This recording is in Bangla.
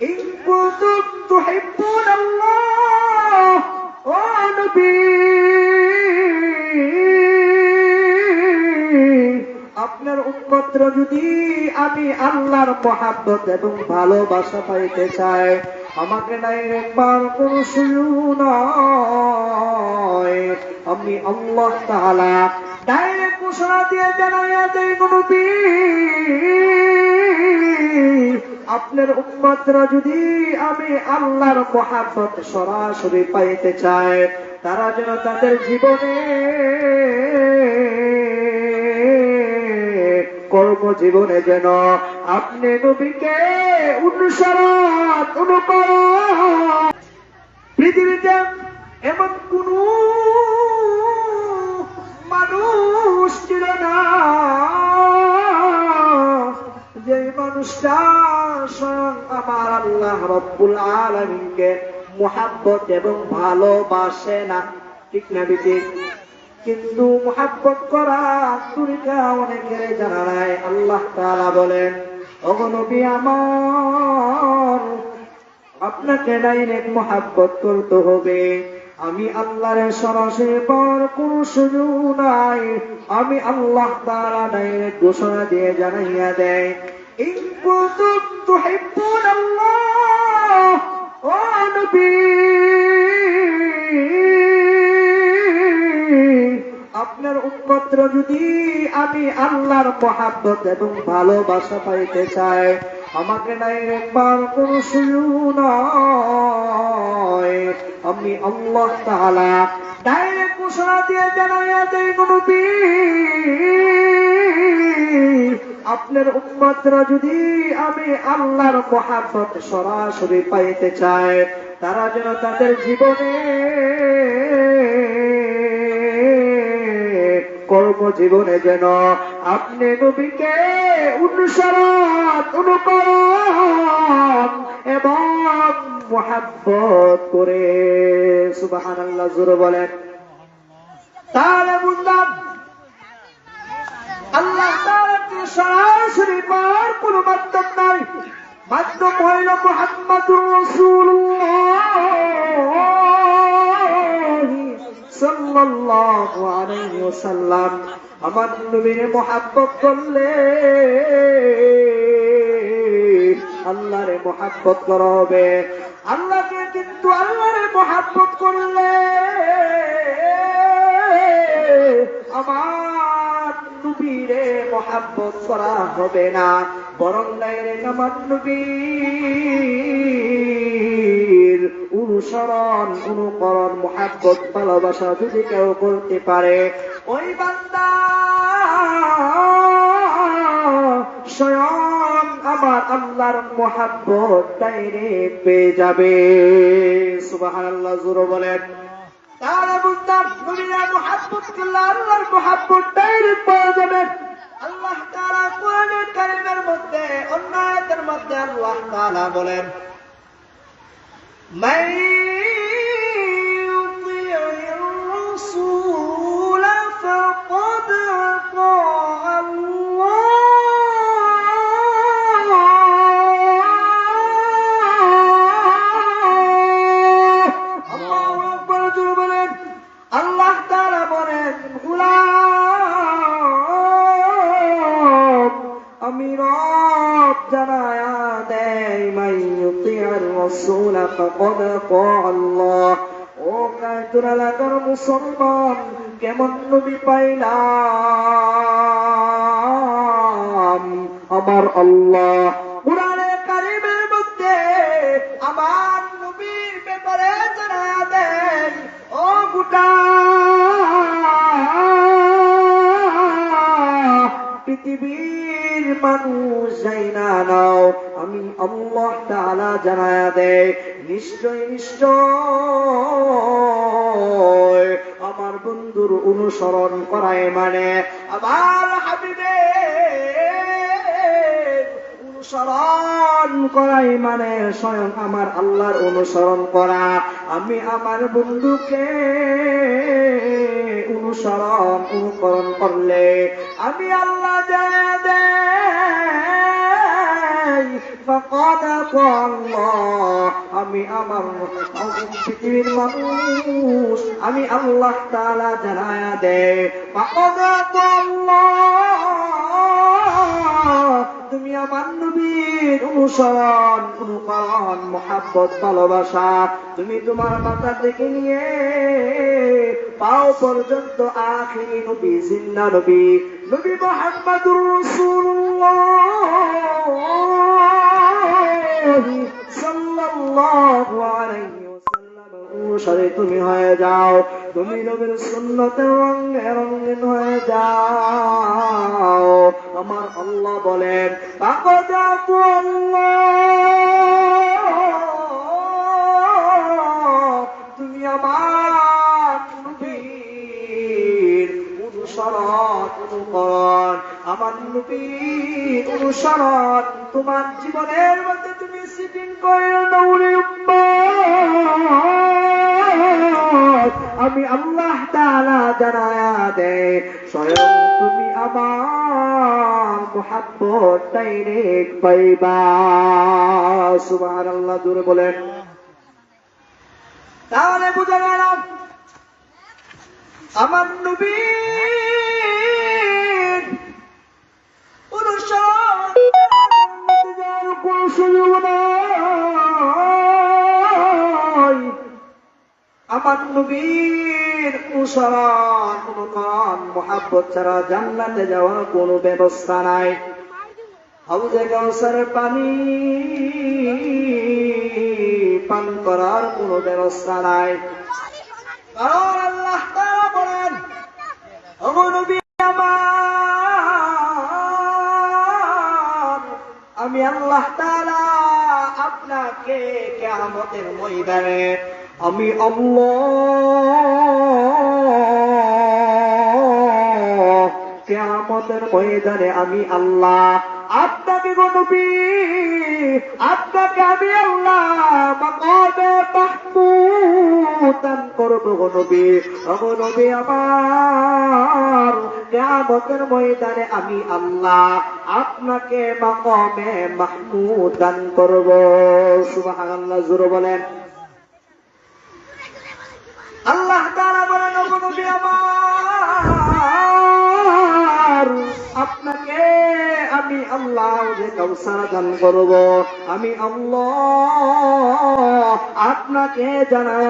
ইন কুনতুম তুহিব্বুন আল্লাহ ও আপনার উন্মত্র যদি আমি আল্লাহর মহাব্বত এবং ভালোবাসা পাইতে চাই আমাকে নাই একবার কোন নয়। আমি আল্লাহ তাআলা ডাইরেক্ট ঘোষণা দিয়ে জানাইয়া দেয় নবী আপনার উন্মতরা যদি আমি আল্লাহর মহাব্বত সরাসরি পাইতে চায়, তারা যেন তাদের জীবনে কর্মজীবনে যেন আপনি নবীকে অনুসরণ পৃথিবীতে এমন কোন মানুষ ছিল না যে মানুষটা স্বয়ং আমার আল্লাহ রব্বুল আলমিনকে মোহাব্বত এবং ভালোবাসে না। ঠিক না বিঠিক কিন্তু মোহাব্বত করা তরিকা অনেকের জানা নাই। আল্লাহ তাআলা বলেন অগনবী আমার, আপনাকে ডাইরেক্ট মোহাব্বত করতে হবে। আমি আল্লাহরে সরাসরি পর কোন সুযোগ নাই। আমি আল্লাহ তাআলা ডাইরেক্ট ঘোষণা দিয়ে জানাইয়া দেয়, ইন কুনতুম তুহিব্বুন আল্লাহ ও নবী। উন্মত্র যদি আমি আল্লাহর মহাব্বত এবং ভালোবাসা পাইতে চাই, আমাকে নাই একবার কোন সুযোগ আমি আল্লাহ তাআলা ডাইরেক্ট ঘোষণা দিয়ে জানাইয়া দেয় নবী আপনার উন্মতরা যদি আমি আল্লাহর মহাব্বত সরাসরি পাইতে চায় তারা যেন তাদের জীবনে কর্মজীবনে যেন আপনি নবীকে অনুসরণ, অনুকরণ এবং মহাব্বত করে সুবাহান আল্লাহ জোরে বলেন। তাহলে বুঝলাম, আল্লাহ সরাসরি পাওয়ার কোন মাধ্যম নাই। মাধ্যম হইল মোহাম্মদুর রাসূলুল্লাহ। সাল্লাল্লাহু আমার নবীর মোহাব্বত করলে আল্লাহরে মোহাব্বত করা হবে। আল্লাহকে কিন্তু আল্লাহরে মোহাব্বত করলে মোহাব্বত করা হবে না। বরং ডাইরেক্ট আমার নবীর অনুসরণ, অনুকরণ, মোহাব্বত, ভালোবাসা যদি কেউ করতে পারে, ওই বান্দা স্বয়ং আমার আল্লাহর মোহাব্বত ডাইরেক্ট পেয়ে যাবে। সুবাহান আল্লাহ জুরো বলেন। তাহলে বুঝতাম মোহাব্বত করলে আল্লাহর মোহাব্বত ডাইরেক্ট পাওয়া যাবে তাআলা বলেন রাসূল ফাকাদ আতা আল্লাহ ও কায়তুর এলাকার মুসলমান কেমন নবী পাইলাম? আমার আল্লাহ কোরআনে কারিমের মধ্যে আমার নবীর ব্যাপারে জানায়া দেয় ও গোটা পৃথিবীর মানুষ যাই না নাও। আমি জানায়া দেয় নিশ্চয় নিশ্চয় আমার বন্ধুর অনুসরণ করায় মানে আবার হাবিবে অনুসরণ করাই মানে স্বয়ং আমার আল্লাহর অনুসরণ করা। আমি আমার বন্ধুকে অনুসরণ, অনুকরণ করলে আমি আল্লাহ জানা দেয় আমি আমার পৃথিবীর মানুষ, আমি আল্লাহ তালা জানায়া দে তুমি আমার নবীর অনুসরণ, অনুকরণ, মহাব্বত, ভালোবাসা, তুমি তোমার মাথা দেখে নিয়ে পাও পর্যন্ত আখিরি নবী, জিন্দা নবী নবী মোহাম্মদুর রসুল্লাহ সাল্লাল্লাহু আলাইহি অনুসারে তুমি হয়ে যাও। তুমি নবীর সুন্নতের রঙে রঙিন হয়ে যাও। আমার আল্লাহ বলেন তুমি আমার নবীর অনুসরণ আমার নবীর অনুসরণ তোমার জীবনের মধ্যে আমি আল্লাহ তাআলা জানায়া দে, স্বয়ং তুমি আমার মোহাব্বত ডাইরেক্ট পাইবা। সুবহানাল্লাহ, জোরে বলেন। তাহলে বুঝা গেল, আমার নবী নবীর অনুসরণ অনুকরণ মোহাব্বত ছাড়া জান্নাতে যাওয়ার কোনো ব্যবস্থা নাই। হাউজে কাউসারের পানি পান করার কোনো ব্যবস্থা নাই। আল্লাহ বলেন আমি আল্লাহ আপনাকে কিয়ামতের ময়দানে, আমি আল্লাহ কিয়ামতের ময়দানে আমি আল্লাহ। আপনাকে গো নবী, আপনাকে আমি আল্লাহ। দান করব গো নবী। আমার ময়দানে আমি আল্লাহ আপনাকে মাকামে মাহমুদ দান করব। সুবহানাল্লাহ, জোরে বলেন। আমি আল্লাহ যে কাউসার দান করব আমি আল্লাহ আপনাকে জানা